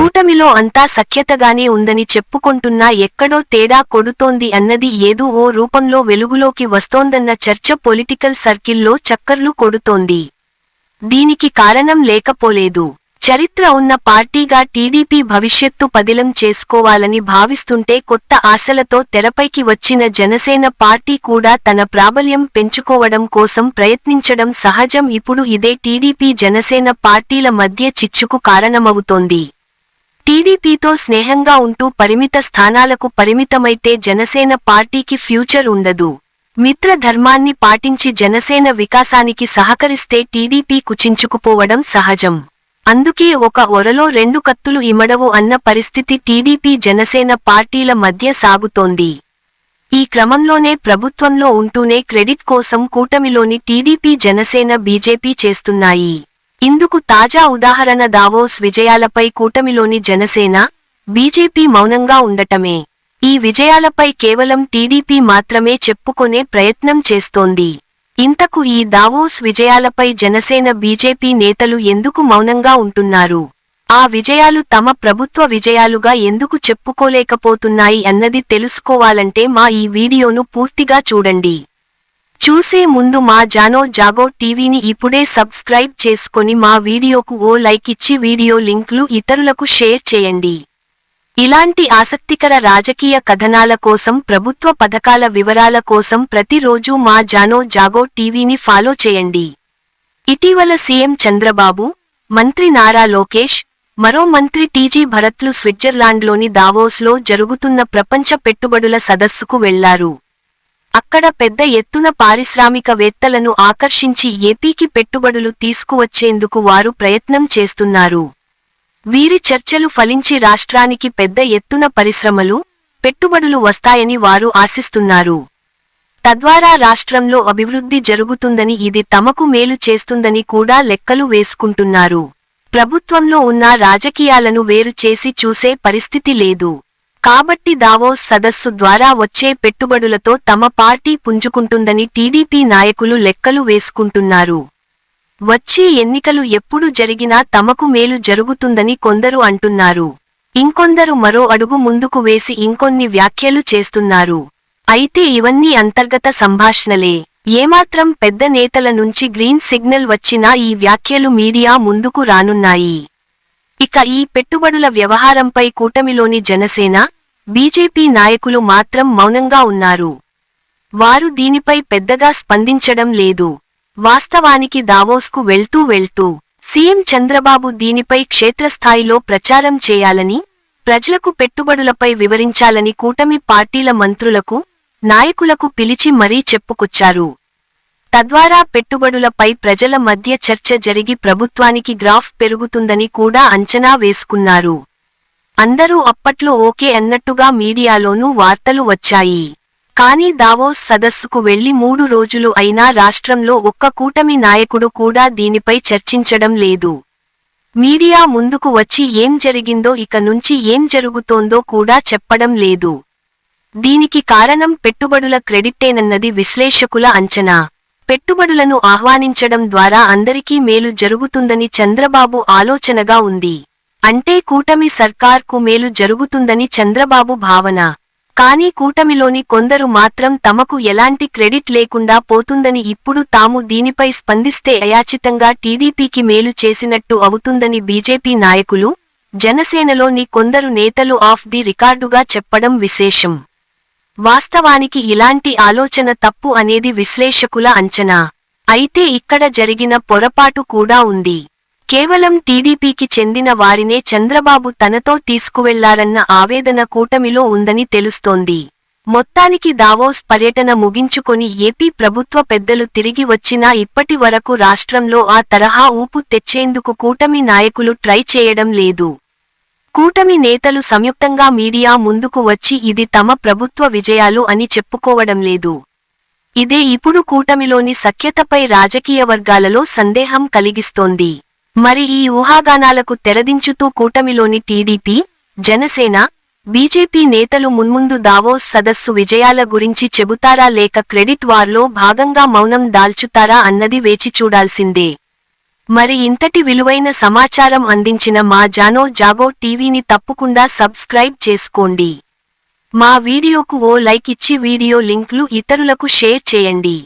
కూటమిలో అంతా సఖ్యతగానే ఉందని చెప్పుకుంటున్నా ఎక్కడో తేడా కొడుతోంది అన్నది ఏదో ఓ రూపంలో వెలుగులోకి వస్తోందన్న చర్చ పొలిటికల్ సర్కిల్లో చక్కర్లు కొడుతోంది. దీనికి కారణం లేకపోలేదు. చరిత్ర ఉన్న పార్టీగా టీడీపీ భవిష్యత్తు పదిలం చేసుకోవాలని భావిస్తుంటే కొత్త ఆశలతో తెరపైకి వచ్చిన జనసేన పార్టీ కూడా తన ప్రాబల్యం పెంచుకోవడం కోసం ప్రయత్నించడం సహజం ఇప్పుడు ఇదే టీడీపీ జనసేన పార్టీల మధ్య చిచ్చుకు కారణమవుతోంది. టీడీపీతో స్నేహంగా ఉంటూ పరిమిత స్థానాలకు పరిమితమైతే జనసేన పార్టీకి ఫ్యూచర్ ఉండదు. మిత్ర ధర్మాన్ని పాటించి జనసేన వికాసానికి సహకరిస్తే టీడీపీ కుచించుకుపోవడం సహజం. అందుకే ఒక ఒరలో రెండు కత్తులు ఇమడవు అన్న పరిస్థితి టీడీపీ జనసేన పార్టీల మధ్య సాగుతోంది. ఈ క్రమంలోనే ప్రభుత్వంలో ఉంటూనే క్రెడిట్ కోసం కూటమిలోని టీడీపీ జనసేన బీజేపీ చేస్తున్నాయి. ఇందుకు తాజా ఉదాహరణ దావోస్ విజయాలపై కూటమిలోని జనసేన బీజేపీ మౌనంగా ఉండటమే. ఈ విజయాలపై కేవలం టీడీపీ మాత్రమే చెప్పుకొనే ప్రయత్నం చేస్తోంది. ఇంతకు ఈ దావోస్ విజయాలపై జనసేన బీజేపీ నేతలు ఎందుకు మౌనంగా ఉంటున్నారు? ఆ విజయాలు తమ ప్రభుత్వ విజయాలుగా ఎందుకు చెప్పుకోలేకపోతున్నాయి అన్నది తెలుసుకోవాలంటే మా ఈ వీడియోను పూర్తిగా చూడండి. చూసే ముందు మా జానో జాగో టీవీని ఇప్పుడే సబ్స్క్రైబ్ చేసుకొని మా వీడియోకు ఓ లైక్ ఇచ్చి వీడియో లింక్లు ఇతరులకు షేర్ చేయండి. ఇలాంటి ఆసక్తికర రాజకీయ కథనాల కోసం ప్రభుత్వ పథకాల వివరాల కోసం ప్రతిరోజు మా జానో జాగో టీవీని ఫాలో చేయండి. ఇటీవల సీఎం చంద్రబాబు మంత్రి నారా లోకేష్ మరో మంత్రి టీజీ భరత్లు స్విట్జర్లాండ్లోని దావోస్లో జరుగుతున్న ప్రపంచ పెట్టుబడుల సదస్సుకు వెళ్ళారు. అక్కడ పెద్ద ఎత్తున పారిశ్రామికవేత్తలను ఆకర్షించి ఏపీకి పెట్టుబడులు తీసుకువచ్చేందుకు వారు ప్రయత్నం చేస్తున్నారు. వీరి చర్చలు ఫలించి రాష్ట్రానికి పెద్ద ఎత్తున పరిశ్రమలు పెట్టుబడులు వస్తాయని వారు ఆశిస్తున్నారు. తద్వారా రాష్ట్రంలో అభివృద్ధి జరుగుతుందని ఇది తమకు మేలు చేస్తుందని కూడా లెక్కలు వేసుకుంటున్నారు. ప్రభుత్వంలో ఉన్న రాజకీయాలను వేరు చేసి చూసే పరిస్థితి లేదు. కాబట్టి దావోస్ సదస్సు ద్వారా వచ్చే పెట్టుబడులతో తమ పార్టీ పుంజుకుంటుందని టీడీపీ నాయకులు లెక్కలు వేసుకుంటున్నారు. వచ్చే ఎన్నికలు ఎప్పుడు జరిగినా తమకు మేలు జరుగుతుందని కొందరు అంటున్నారు. ఇంకొందరు మరో అడుగు ముందుకు వేసి ఇంకొన్ని వ్యాఖ్యలు చేస్తున్నారు. అయితే ఇవన్నీ అంతర్గత సంభాషణలే. ఏమాత్రం పెద్ద నేతల నుంచి గ్రీన్ సిగ్నల్ వచ్చినా ఈ వ్యాఖ్యలు మీడియా ముందుకు రానున్నాయి. ఇక ఈ పెట్టుబడుల వ్యవహారంపై కూటమిలోని జనసేన బీజేపీ నాయకులు మాత్రం మౌనంగా ఉన్నారు. వారు దీనిపై పెద్దగా స్పందించడం లేదు. వాస్తవానికి దావోస్కు వెళ్తూ వెళ్తూ సీఎం చంద్రబాబు దీనిపై క్షేత్రస్థాయిలో ప్రచారం చేయాలని ప్రజలకు పెట్టుబడులపై వివరించాలని కూటమి పార్టీల మంత్రులకు నాయకులకు పిలిచి మరీ చెప్పుకొచ్చారు. తద్వారా పెట్టుబడులపై ప్రజల మధ్య చర్చ జరిగి ప్రభుత్వానికి గ్రాఫ్ పెరుగుతుందని కూడా అంచనా వేసుకున్నారు. అందరూ అప్పట్లో ఓకే అన్నట్టుగా మీడియాలోనూ వార్తలు వచ్చాయి. కానీ దావోస్ సదస్సుకు వెళ్ళి మూడు రోజులు అయినా రాష్ట్రంలో ఒక్క కూటమి నాయకుడు కూడా దీనిపై చర్చించడం లేదు. మీడియా ముందుకు వచ్చి ఏం జరిగిందో ఇక నుంచి ఏం జరుగుతోందో కూడా చెప్పడం లేదు. దీనికి కారణం పెట్టుబడుల క్రెడిట్టేనన్నది విశ్లేషకుల అంచనా. పెట్టుబడులను ఆహ్వానించడం ద్వారా అందరికీ మేలు జరుగుతుందని చంద్రబాబు ఆలోచనగా ఉంది. అంటే కూటమి సర్కార్కు మేలు జరుగుతుందని చంద్రబాబు భావన. కానీ కూటమిలోని కొందరు మాత్రం తమకు ఎలాంటి క్రెడిట్ లేకుండా పోతుందని ఇప్పుడు తాము దీనిపై స్పందిస్తే అయాచితంగా టీడీపీకి మేలు చేసినట్టు అవుతుందని బీజేపీ నాయకులు జనసేనలోని కొందరు నేతలు ఆఫ్ ది రికార్డుగా చెప్పడం విశేషం. వాస్తవానికి ఇలాంటి ఆలోచన తప్పు అనేది విశ్లేషకుల అంచనా. అయితే ఇక్కడ జరిగిన పొరపాటు కూడా ఉంది. కేవలం టీడీపీకి చెందిన వారినే చంద్రబాబు తనతో తీసుకువెళ్ళారన్న ఆవేదన కూటమిలో ఉందని తెలుస్తోంది. మొత్తానికి దావోస్ పర్యటన ముగించుకొని ఏపీ ప్రభుత్వ పెద్దలు తిరిగి వచ్చినా ఇప్పటి వరకు రాష్ట్రంలో ఆ తరహా ఊపు తెచ్చేందుకు కూటమి నాయకులు ట్రై చేయడం లేదు. కూటమి నేతలు సంయుక్తంగా మీడియా ముందుకు వచ్చి ఇది తమ ప్రభుత్వ విజయాలు అని చెప్పుకోవడం లేదు. ఇదే ఇప్పుడు కూటమిలోని సఖ్యతపై రాజకీయ వర్గాలలో సందేహం కలిగిస్తోంది. మరి ఈ ఊహాగానాలకు తెరదించుతూ కూటమిలోని టీడీపీ జనసేన బీజేపీ నేతలు మున్ముందు దావోస్ సదస్సు విజయాల గురించి చెబుతారా లేక క్రెడిట్ వార్లో భాగంగా మౌనం దాల్చుతారా అన్నది వేచి చూడాల్సిందే. మరి ఇంతటి విలువైన సమాచారం అందించిన మా జానో జాగో టీవీని తప్పకుండా సబ్స్క్రైబ్ చేసుకోండి. మా వీడియోకు ఓ లైక్ ఇచ్చి వీడియో లింక్లు ఇతరులకు షేర్ చేయండి.